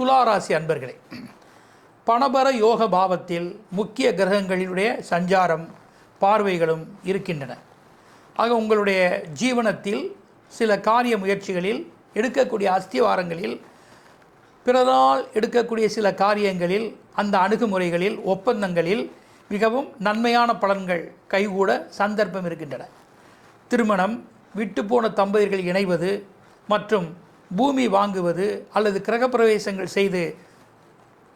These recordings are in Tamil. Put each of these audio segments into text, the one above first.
துளாராசி அன்பர்களே பணபர யோக பாவத்தில் முக்கிய கிரகங்களினுடைய சஞ்சாரம் பார்வைகளும் இருக்கின்றன. ஆக உங்களுடைய ஜீவனத்தில் சில காரிய முயற்சிகளில் எடுக்கக்கூடிய அஸ்திவாரங்களில் பிறரால் எடுக்கக்கூடிய சில காரியங்களில் அந்த அணுகுமுறைகளில் ஒப்பந்தங்களில் மிகவும் நன்மையான பலன்கள் கைகூட சந்தர்ப்பம் இருக்கின்றன. திருமணம் விட்டுப்போன தம்பதிகள் இணைவது மற்றும் பூமி வாங்குவது அல்லது கிரகப்பிரவேசங்கள் செய்து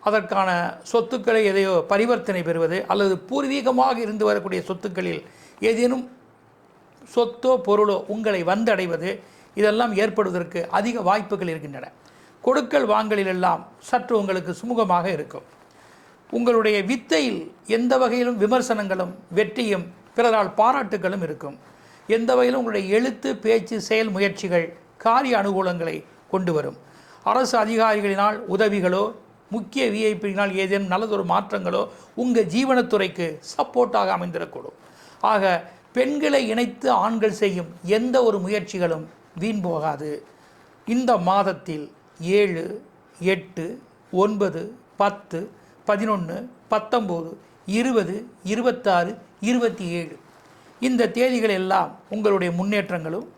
அதற்கான சொத்துக்களை எதையோ பரிவர்த்தனை பெறுவது அல்லது பூர்வீகமாக இருந்து வரக்கூடிய சொத்துக்களில் ஏதேனும் சொத்தோ பொருளோ உங்களை வந்தடைவது இதெல்லாம் ஏற்படுவதற்கு அதிக வாய்ப்புகள் இருக்கின்றன. கொடுக்கல் வாங்கலிலெல்லாம் சற்று உங்களுக்கு சுமூகமாக இருக்கும். உங்களுடைய வித்தையில் எந்த வகையிலும் விமர்சனங்களும் வெற்றியும் பிறரால் பாராட்டுகளும் இருக்கும். எந்த வகையிலும் உங்களுடைய எழுத்து பேச்சு செயல் முயற்சிகள் காரிய அனுகூலங்களை கொண்டு வரும். அரசு அதிகாரிகளினால் உதவிகளோ முக்கிய விஐபியினால் ஏதேனும் நல்லதொரு மாற்றங்களோ உங்கள் ஜீவனத்துறைக்கு சப்போர்ட்டாக அமைந்திடக்கூடும். ஆக பெண்களை இணைத்து ஆண்கள் செய்யும் எந்த ஒரு முயற்சிகளும் வீண் போகாது. இந்த மாதத்தில் ஏழு எட்டு ஒன்பது பத்து பதினொன்று பத்தொம்போது இருபது இருபத்தாறு இருபத்தி ஏழு. இந்த தேதிகள் எல்லாம் உங்களுடைய முன்னேற்றங்களும்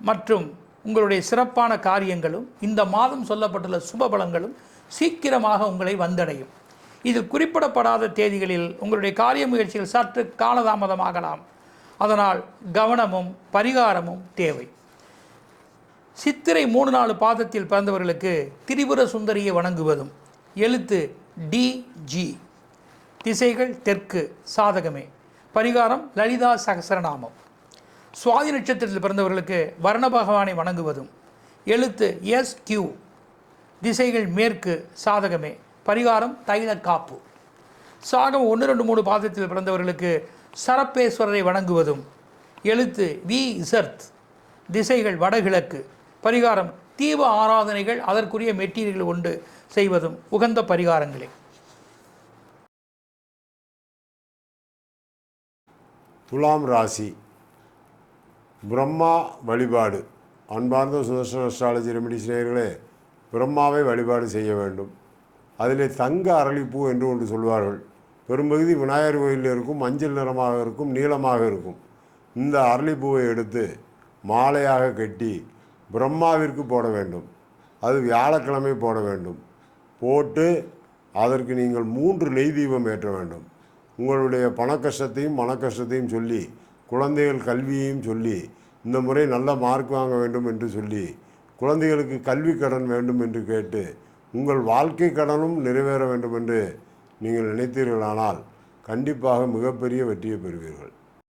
மற்றும் உங்களுடைய சிறப்பான காரியங்களும் இந்த மாதம் சொல்லப்பட்டுள்ள சுபபலங்களும் சீக்கிரமாக உங்களை வந்தடையும். இதில் குறிப்பிடப்படாத தேதிகளில் உங்களுடைய காரிய முயற்சிகள் சற்று காலதாமதமாகலாம். அதனால் கவனமும் பரிகாரமும் தேவை. சித்திரை மூணு நாலு பாதத்தில் பிறந்தவர்களுக்கு திரிபுர சுந்தரியை வணங்குவதும் எழுத்து டி ஜி. திசைகள் தெற்கு சாதகமே. பரிகாரம் லலிதா சகசரநாமம். சுவாதி நட்சத்திரத்தில் பிறந்தவர்களுக்கு வர்ண பகவானை வணங்குவதும் எழுத்து எஸ் கியூ திசைகள் மேற்கு சாதகமே. பரிகாரம் தைல காப்பு. சாகம் ஒன்று ரெண்டு மூணு பாதத்தில் பிறந்தவர்களுக்கு சரப்பேஸ்வரரை வணங்குவதும் எழுத்து வி இசர்த் திசைகள் வடகிழக்கு. பரிகாரம் தீப ஆராதனைகள் அதற்குரிய மெட்டீரியல் ஒன்று செய்வதும் உகந்த பரிகாரங்களே. துலாம் ராசி. பிரம்மா வழிபாடு. அன்பார்ந்த சுதர்ஷன அஸ்ட்ராலஜி ரெமிடி நேயர்களே பிரம்மாவை வழிபாடு செய்ய வேண்டும். அதிலே தங்க அரளிப்பூ என்று ஒன்று சொல்வார்கள். பெரும்பகுதி விநாயகர் கோயிலில் இருக்கும் மஞ்சள் நிறமாக இருக்கும் நீளமாக இருக்கும். இந்த அரளிப்பூவை எடுத்து மாலையாக கட்டி பிரம்மாவிற்கு போட வேண்டும். அது வியாழக்கிழமை போட வேண்டும். போட்டு அதற்கு நீங்கள் மூன்று நெய் தீபம் ஏற்ற வேண்டும். உங்களுடைய பண கஷ்டத்தையும் மன கஷ்டத்தையும் சொல்லி குழந்தைகள் கல்வியையும் சொல்லி இந்த முறை நல்ல மார்க் வாங்க வேண்டும் என்று சொல்லி குழந்தைகளுக்கு கல்வி கடன் வேண்டும் என்று கேட்டு உங்கள் வாழ்க்கை கடனும் நிறைவேற வேண்டும் என்று நீங்கள் நினைத்தீர்களானால் கண்டிப்பாக மிகப்பெரிய வெற்றியை பெறுவீர்கள்.